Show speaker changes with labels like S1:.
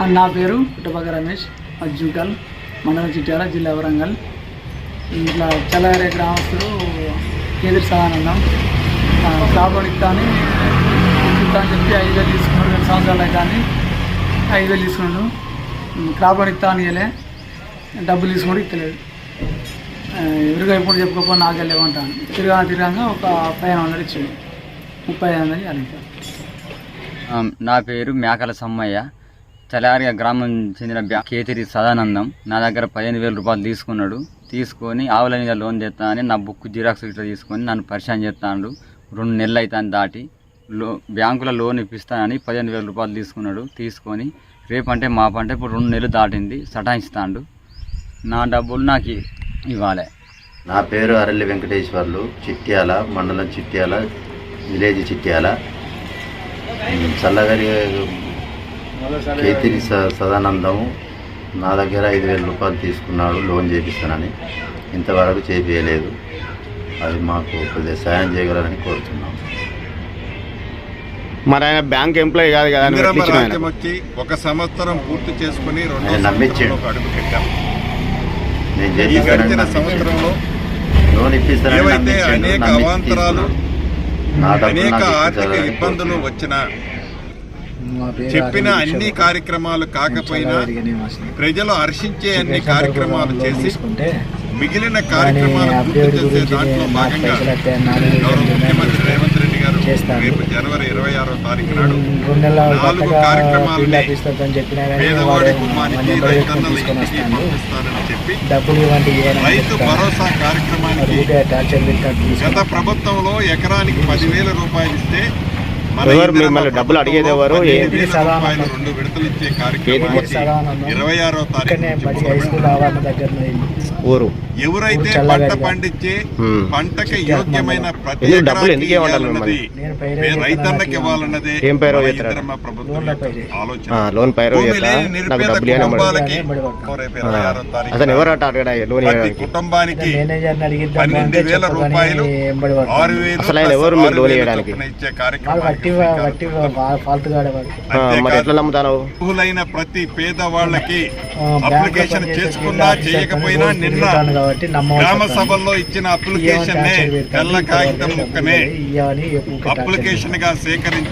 S1: ఆ, నా పేరు పుట్టపక్క రమేష్ అజ్జుకల్ మండలం చిట్యాల జిల్లా వరంగల్. ఇట్లా చల్లారే గ్రామస్తులు కేంద్ర సదానందం క్రాప్ ఇస్తాను ఇస్తా అని చెప్పి ఐదు వేలు తీసుకున్నాడు రెండు సంవత్సరాలు కానీ ఐదు వేలు తీసుకున్నాడు. క్రాప్ ఇస్తా అని డబ్బులు తీసుకున్నాడు ఇస్తలేదు ఆ, ఎవరిగా ఎప్పుడు చెప్పుకోపో నాకు వెళ్ళేమంటాను తిరగా తిరగా ఒక పదిహేను వందలు ఇచ్చాడు. ముప్పై ఐదు వందలు అడిగాను
S2: నా పేరు మేకల సమ్మయ్య. చలారిగా గ్రామం చెందిన కేతిరి సదానందం నా దగ్గర పదిహేను వేల రూపాయలు తీసుకున్నాడు. తీసుకొని ఆవుల మీద లోన్ అని నా బుక్ జిరాక్స్ ఇట్లా తీసుకొని నన్ను పరిచయం చేస్తాడు రెండు నెలలు అవుతాను దాటి. లో బ్యాంకులో లోన్ ఇప్పిస్తానని పదిహేను వేల రూపాయలు తీసుకున్నాడు. తీసుకొని రేపంటే మాపంటే ఇప్పుడు రెండు నెలలు దాటింది. సటాయిస్తాడు. నా డబ్బులు నాకు ఇవ్వాలి.
S3: నా పేరు అరల్లి వెంకటేశ్వర్లు. చిట్యాల మండలం చిట్యాల విలేజ్ చిట్యాల. ఉమ్, చల్లగరి కేతిరి స- సదానందము నా దగ్గర ఐదు వేల రూపాయలు తీసుకున్నాడు లోన్ చేపిస్తానని ఇంతవరకు చేపించలేదు అది మాకు కొద్దిగా సాయం చేయగలరని కోరుతున్నాం
S4: మరి ఆయన బ్యాంక్ ఎంప్లాయీ కాదు కదా
S5: వచ్చి ఒక సంవత్సరం పూర్తి చేసుకుని రెండో
S3: నమ్మించాడు.
S5: అడుగు పెట్టాం
S3: నేను
S5: గడిచిన. సంవత్సరంలో
S3: లోన్ ఇప్పిస్తానని
S5: అనేక అవాంతరాలు, అనేక
S3: నాకు
S5: ఆర్థిక ఇబ్బందులు. వచ్చినా చెప్పిన అన్ని కార్యక్రమాలు కాకపోయినా ప్రజలు హర్షించే అన్ని కార్యక్రమాలు చేసి మిగిలిన కార్యక్రమాలు పూర్తి చేసే దాంట్లో భాగంగా గౌరవ ముఖ్యమంత్రి రేవంత్ రెడ్డి గారు రేపు జనవరి ఇరవై ఆరో తారీఖు నాడు నాలుగు కార్యక్రమాలని పేదవాడి కుటుంబానికి రైతన్నల ఇంటికి పంపిస్తానని చెప్పి రైతు భరోసా కార్యక్రమానికి గత ప్రభుత్వంలో ఎకరానికి పదివేల రూపాయలు ఇస్తే
S4: ఎవరు మిమ్మల్ని డబ్బులు అడిగేది ఎవరు?
S5: ఇరవై ఆరో తారీఖు
S4: ఊరు.
S5: ఎవరైతే పంట. పండించి. పంటకి యోగ్యమైన ప్రతి
S4: డబ్బులు ఎందుకు
S5: ఇవ్వాలన్నది రైతన్నకి ఇవ్వాలన్నదే
S4: ఏం పైరు లోన్ పైరు నాకు డబ్బులు అతను ఎవరు లోన్
S5: కుటుంబానికి పన్నెండు వేల రూపాయలు ఆరు. వేలు
S4: అసలు ఆయన ఎవరు లోన్ ఇవ్వడానికి? మరి ఎట్లా నమ్ముతాను
S5: అర్హులైన ప్రతి పేదవాళ్ళకి అప్లికేషన్ చేసుకున్నా చేయకపోయినా నిన్న గ్రామ. సభల్లో ఇచ్చిన అప్లికేషన్. తెల్ల కాగితం ముక్కనే అప్లికేషన్గా సేకరించి